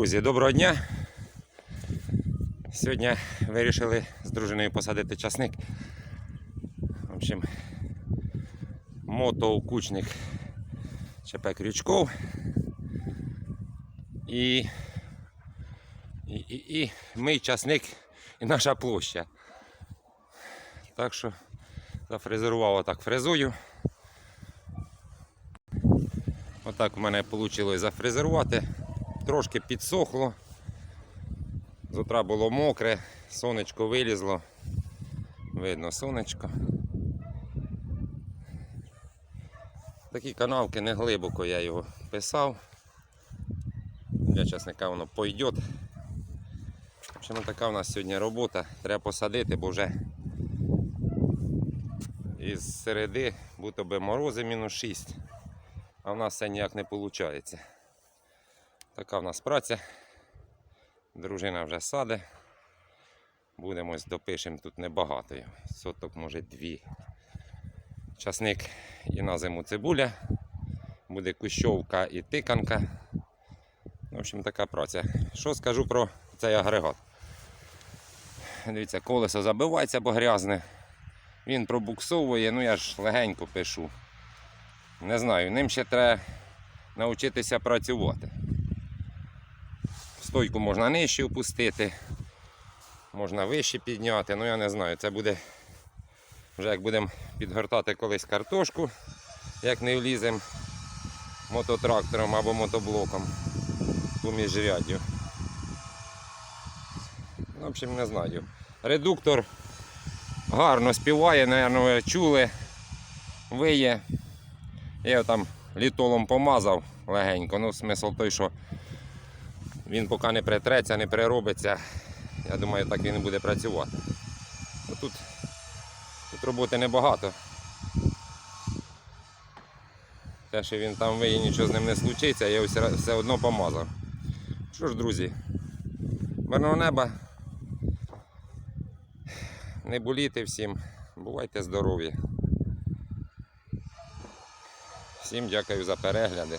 Друзі, доброго дня. Сьогодні вирішили з дружиною посадити часник. В общем, мотоукучник ЧП Крючков. І, і, і, і мій часник і наша площа. Так що зафрезерував отак фрезою. Отак у мене вийшло зафрезерувати. Трошки підсохло. З утра було мокре, сонечко вилізло. Видно сонечко. Такі канавки не глибоко я його писав. Для часника воно пойде. Общем, така у нас сьогодні робота. Треба посадити, бо вже із середи будто би морози мінус 6, а в нас це ніяк не виходить. Така в нас праця. Дружина вже саде. Будемо допишемо тут небагато. Соток, може, дві. Часник і на зиму цибуля. Буде кущовка і тиканка. В общем, така праця. Що скажу про цей агрегат? Дивіться, колесо забивається, бо грязне. Він пробуксовує, ну я ж легенько пишу. Не знаю, ним ще треба навчитися працювати. Стойку можна нижче опустити, можна вище підняти, ну я не знаю, це буде вже як будемо підгортати колись картошку, як не вліземо мототрактором або мотоблоком по міжряддю. В общем, не знаю. Редуктор гарно співає, напевно, ви чули, виє. Я його там літолом помазав легенько. Ну, смисл той, що він поки не притреться, не переробиться. Я думаю, так він і буде працювати. Ну, Тут, тут роботи небагато. Те, що він там виє, нічого з ним не случиться, я все, все одно помазав. Що ж, друзі, мирного неба. Не боліти всім. Бувайте здорові. Всім дякую за перегляди.